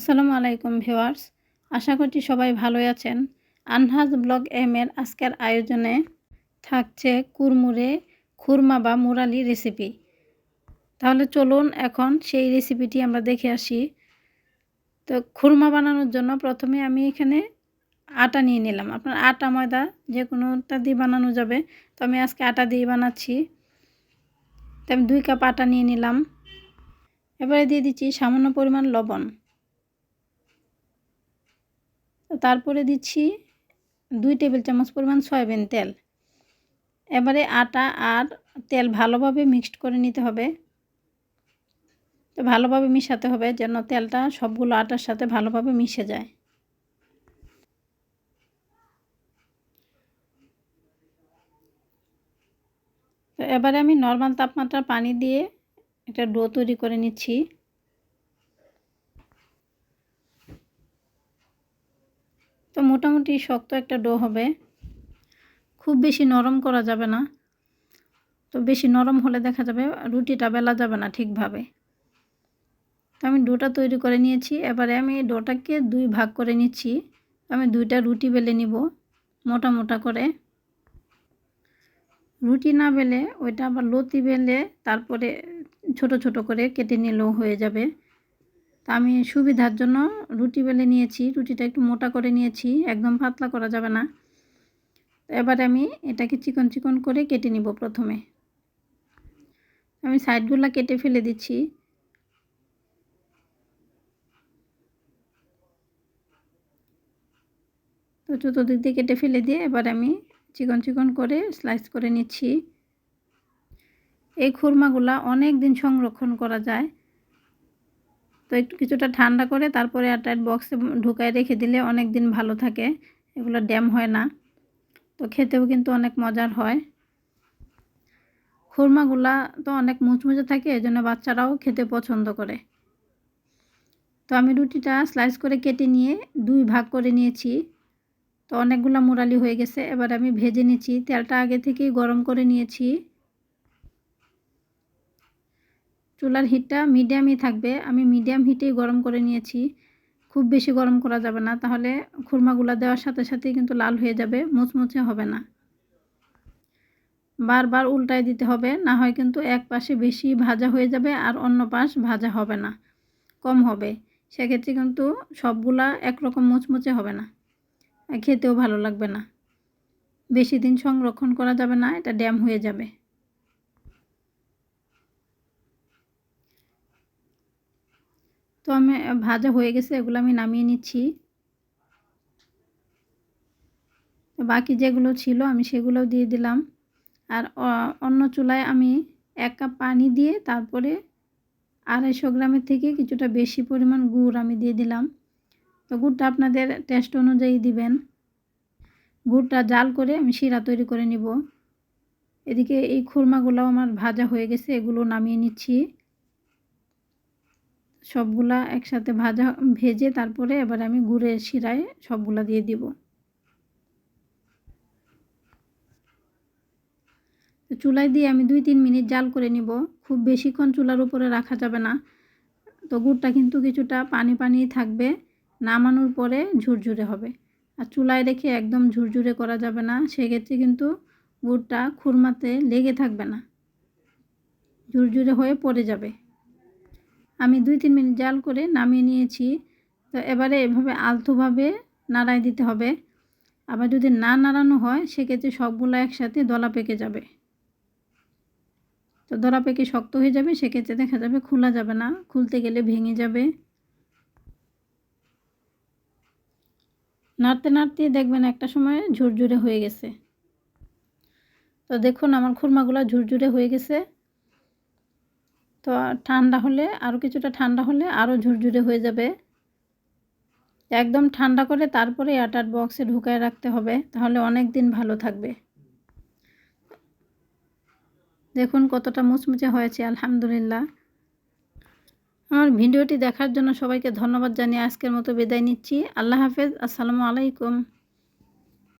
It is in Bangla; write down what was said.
আসসালামু আলাইকুম ভিওয়ার্স আশা করছি সবাই ভালোই আছেন। আনহাজ ব্লগ এম এর আজকের আয়োজনে থাকছে কুরমুরে খুরমা বা মুরালি রেসিপি তাহলে চলুন এখন সেই রেসিপিটি আমরা দেখে আসি। তো খুরমা বানানোর জন্য প্রথমে আমি এখানে আটা নিয়ে নিলাম। আপনার আটা ময়দা যে কোনোটা দিয়ে বানানো যাবে। তো আমি আজকে আটা দিয়ে বানাচ্ছি। তো আমি দুই কাপ আটা নিয়ে নিলাম। এবারে দিয়ে দিচ্ছি সামান্য পরিমাণ লবণ। তারপরে দিচ্ছি দুই টেবিল চামচ পরিমাণ সয়াবিন তেল। এবারে আটা আর তেল ভালোভাবে মিক্সড করে নিতে হবে। তো ভালোভাবে মিশাতে হবে যেন তেলটা সবগুলো আটার সাথে ভালোভাবে মিশে যায়। তো এবারে আমি নর্মাল তাপমাত্রা পানি দিয়ে একটা ডো তৈরি করে নিচ্ছি। তো মোটামুটি শক্ত একটা ডো হবে। খুব বেশি নরম করা যাবে না। তো বেশি নরম হলে দেখা যাবে রুটিটা বেলা যাবে না ঠিকভাবে। তো আমি ডোটা তৈরি করে নিয়েছি। এবারে আমি ডোটাকে দুই ভাগ করে নিচ্ছি। আমি দুইটা রুটি বেলে নিব মোটা মোটা করে। রুটি না বেলে ওইটা আবার লতি বেলে তারপরে ছোট ছোট করে কেটে নিলেও হয়ে যাবে। তা আমি সুবিধার জন্য রুটি বেলে নিয়েছি, রুটিটা একটু মোটা করে নিয়েছি, একদম পাতলা করা যাবে না। এবারে আমি এটাকে চিকন চিকন করে কেটে নিব প্রথমে। আমি সাইডগুলো কেটে ফেলে দিচ্ছি। তো চতুর্দিক দিয়ে কেটে ফেলে দিয়ে এবার আমি চিকন চিকন করে স্লাইস করে নিচ্ছি। এই খুরমাগুলা অনেক দিন সংরক্ষণ করা যায়। তো একটু কিছুটা ঠান্ডা করে তারপরে এয়ারটাইট বক্সে ঢুকায় রেখে দিলে অনেক দিন ভালো থাকে। এগুলো ড্যাম হয় না। তো খেতেও কিন্তু অনেক মজার হয়। খুরমাগুলা তো অনেক মুচমুচে থাকে, এজন্য বাচ্চারাও খেতে পছন্দ করে। তো আমি রুটিটা স্লাইস করে কেটে নিয়ে দুই ভাগ করে নিয়েছি। তো অনেকগুলো মুরালি হয়ে গেছে, এবার আমি ভেজে নিয়েছি তেলটা আগে থেকেই গরম করে নিয়েছি। চুলার হিটটা মিডিয়ামই থাকবে। আমি মিডিয়াম হিটেই গরম করে নিয়েছি। খুব বেশি গরম করা যাবে না, তাহলে খুরমাগুলো দেওয়ার সাথে সাথে কিন্তু লাল হয়ে যাবে, মুচমুচে হবে না। বারবার উল্টায় দিতে হবে, না হয় কিন্তু এক পাশে বেশি ভাজা হয়ে যাবে আর অন্য পাশ ভাজা হবে না, কম হবে। সেক্ষেত্রে কিন্তু সবগুলা একরকম মুচমুচে হবে না খেতেও ভালো লাগবে না। বেশি দিন সংরক্ষণ করা যাবে না, এটা ড্যাম হয়ে যাবে। তো আমি, ভাজা হয়ে গেছে, এগুলো আমি নামিয়ে নিচ্ছি। বাকি যেগুলো ছিল আমি সেগুলোও দিয়ে দিলাম। আর অন্য চুলায় আমি এক কাপ পানি দিয়ে তারপরে আড়াইশো গ্রামের থেকে কিছুটা বেশি পরিমাণ গুড় আমি দিয়ে দিলাম। তো গুড়টা আপনাদের টেস্ট অনুযায়ী দিবেন। গুড়টা জাল করে আমি শিরা তৈরি করে নিব। এদিকে এই খুরমাগুলো আমার ভাজা হয়ে গেছে, এগুলো নামিয়ে নিচ্ছি। সবগুলা একসাথে ভাজা ভেজে তারপরে এবার আমি গুড়ের শিরায় সবগুলা দিয়ে দিব। চুলায় দিয়ে আমি দুই তিন মিনিট জাল করে নিব। খুব বেশিক্ষণ চুলার উপরে রাখা যাবে না। তো গুড়টা কিন্তু কিছুটা পানি পানি থাকবে, নামানোর পরে ঝুরঝুরে হবে। আর চুলায় রেখে একদম ঝুরঝুরে করা যাবে না, সেক্ষেত্রে কিন্তু গুড়টা খুরমাতে লেগে থাকবে না। ঝুরঝুরে হয়ে পড়ে যাবে। আমি দুই তিন মিনিট জাল করে নামিয়ে নিয়েছি। তো এবারে এভাবে আলতোভাবে নাড়াই দিতে হবে। আবার যদি না নাড়ানো হয়, সেক্ষেত্রে সবগুলো একসাথে দলা পেকে যাবে। তো দলা পেকে শক্ত হয়ে যাবে, সেক্ষেত্রে দেখা যাবে খোলা যাবে না, খুলতে গেলে ভেঙে যাবে। নাড়তে নাড়তে দেখবেন একটা সময় ঝুরঝুরে হয়ে গেছে। তো দেখুন, আমার খুরমাগুলো ঝুরঝুরে হয়ে গেছে। তো ঠান্ডা হলে আরও কিছুটা ঠান্ডা হলে আরও ঝুরঝুরে হয়ে যাবে। একদম ঠান্ডা করে তারপরে এয়ারটার বক্সে ঢুকায় রাখতে হবে, তাহলে অনেক দিন ভালো থাকবে। দেখুন কতটা মুচমুচে হয়েছে, আলহামদুলিল্লাহ। আমার ভিডিওটি দেখার জন্য সবাইকে ধন্যবাদ জানিয়ে আজকের মতো বিদায় নিচ্ছি। আল্লাহ হাফেজ, আসসালামু আলাইকুম।